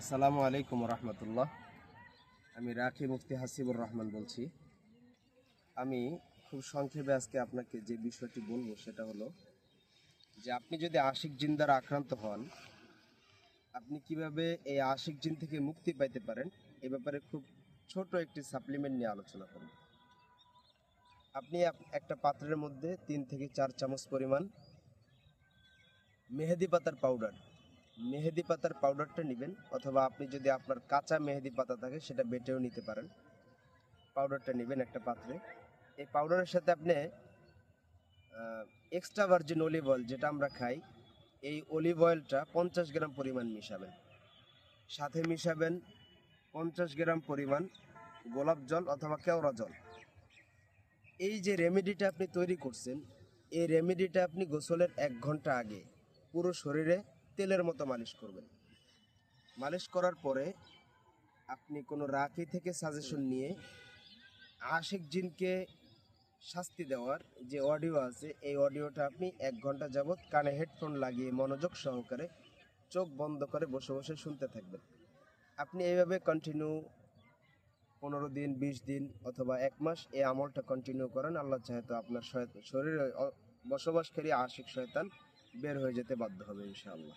আসসালামু আলাইকুম রহমতুল্লাহ। আমি রাখি মুফতি হাসিবুর রহমান বলছি। আমি খুব সংক্ষেপে আজকে আপনাকে যে বিষয়টি বলব সেটা হলো যে আপনি যদি আশিক জিন দ্বারা আক্রান্ত হন, আপনি কীভাবে এই আশিক জিন থেকে মুক্তি পাইতে পারেন? এ ব্যাপারে খুব ছোট একটি সাপ্লিমেন্ট নিয়ে আলোচনা করব। আপনি একটা পাত্রের মধ্যে তিন থেকে চার চামচ পরিমাণ মেহেদি পাতার পাউডার মেহেদি পাতার পাউডারটা নেবেন, অথবা আপনি যদি আপনার কাঁচা মেহেদি পাতা থাকে, সেটা বেটেও নিতে পারেন। পাউডারটা নেবেন একটা পাত্রে। এই পাউডারের সাথে আপনি এক্সট্রা ভার্জিন অলিভ অয়েল যেটা আমরা খাই, এই অলিভ অয়েলটা পঞ্চাশ গ্রাম পরিমাণ মিশাবেন। সাথে মিশাবেন পঞ্চাশ গ্রাম পরিমাণ গোলাপ জল অথবা কেওড়া জল। এই যে রেমেডিটা আপনি তৈরি করছেন, এই রেমেডিটা আপনি গোসলের এক ঘণ্টা আগে পুরো শরীরে তেলের মতো মালিশ করবেন। মালিশ করার পরে আপনি কোনো রাখি থেকে সাজেশন নিয়ে আশিক জিনকে শাস্তি দেওয়ার যে অডিও আছে, এই অডিওটা আপনি এক ঘণ্টা যাবৎ কানে হেডফোন লাগিয়ে মনোযোগ সহকারে চোখ বন্ধ করে বসে বসে শুনতে থাকবেন। আপনি এইভাবে কন্টিনিউ পনেরো দিন, বিশ দিন অথবা এক মাস এই আমলটা কন্টিনিউ করেন, আল্লাহ চাহে তো আপনার শরীরে বসবাসকারী আশিক শয়তান বের হয়ে যেতে বাধ্য হবে ইনশাআল্লাহ।